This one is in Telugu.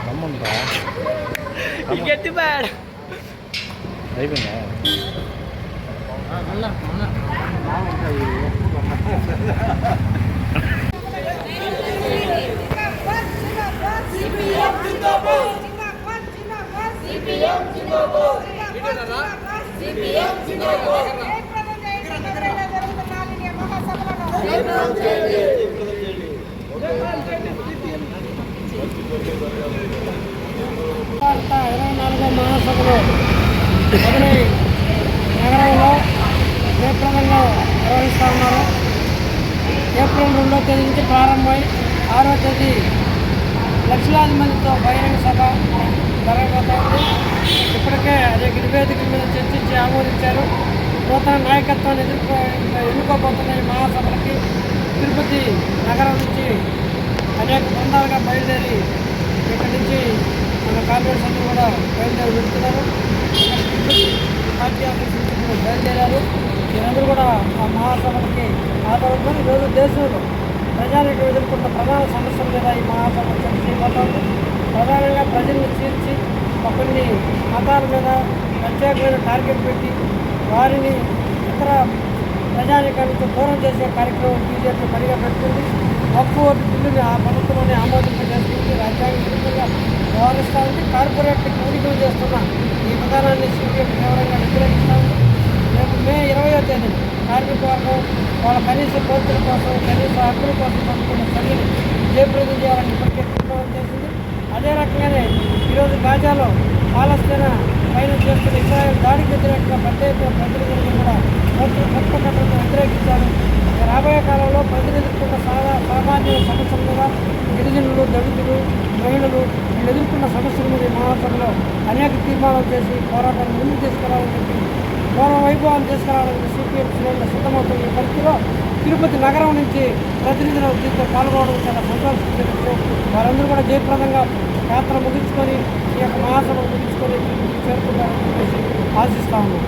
கம்மன்டா. இங்க கெட்டு பார் ஐபங்க நல்லா சிபிஎம் சிங்கப்பூர் మహాసభలో మొదలై నగరంలో ఏప్రిల్లో నిర్వహిస్తూ ఉన్నారు. ఏప్రిల్ రెండో తేదీ నుంచి ప్రారంభమై ఆరో తేదీ లక్షలాది మందితో బహిరంగ సభ జరగబోతోంది ఇప్పటికే అనేక నివేదికల మీద చర్చించి ఆమోదించారు. నూతన నాయకత్వాన్ని ఎదుర్కో ఎన్నుకోబోతున్న ఈ మహాసభలకి తిరుపతి నగరం నుంచి అనేక బృందాలుగా బయలుదేరి ఇక్కడి నుంచి మన కాంగ్రెస్ అన్ని కూడా బయలుదేరి పెడుతున్నారు పార్టీ ఆఫీస్ నుంచి బయలుదేరారు. వీరందరూ కూడా ఆ మహాసభలకి ఆధారపడి ఈరోజు దేశంలో ప్రజానికి ఎదుర్కొన్న ప్రధాన సమస్యల మీద ఈ మహాసభ చర్చ చేయబోతోంది ప్రధానంగా ప్రజల్ని చీల్చి కొన్ని మతాల మీద ప్రత్యేకమైన టార్గెట్ పెట్టి వారిని ఇతర ప్రజానికానికి దూరం చేసే కార్యక్రమం బీజేపీ పనిగా పెడుతుంది. తక్కువ బిల్లుని ఆ ప్రభుత్వంలోనే ఆమోదింపజేస్తుంది వ్యవహరిస్తూ ఉంది కార్పొరేట్ ఊరికలు చేస్తున్న. ఈ విధానాన్ని సీపీఎం తీవ్రంగా వ్యతిరేకిస్తూ ఉంది రేపు మే ఇరవయో తేదీ కార్మిక వర్గం వాళ్ళ కనీస కోర్టుల కోసం కనీస హక్కుల కోసం పంపుకున్న సభ్యులు జయప్రదం చేయాలని ఇప్పటికే తీర్మానం చేసింది అదే రకంగానే ఈరోజు గాజాలో పాలస్తీనా పైన చేస్తున్న ఇజ్రాయెల్ దాడికి వ్యతిరేకంగా పెద్ద ఎత్తున ప్రతినిధులను కూడా కోర్టులు కొత్త వ్యతిరేకించారు. రాబోయే కాలంలో ప్రజలు ఎదుర్కొన్న సాదా సామాన్య సమస్యల మీద గిరిజనులు దళితులు మహిళలు వీళ్ళు ఎదుర్కొన్న సమస్యల మీద మహాసభలో అనేక తీర్మానాలు చేసి పోరాటాన్ని ముందుకు తీసుకురావాలని చెప్పి పూర్వ వైభవాన్ని తీసుకురావాలని సిపిఎం శ్రేణులు సిద్ధమవుతున్న ఈ పరిస్థితిలో తిరుపతి నగరం నుంచి ప్రతినిధులు దీంతో పాల్గొనడం చాలా సంతోషం వారందరూ కూడా జయప్రదంగా యాత్ర ముగించుకొని ఈ యొక్క మహాసభ ముగించుకొని చేరుకుంటారని చెప్పేసి ఆశిస్తా ఉన్నాం.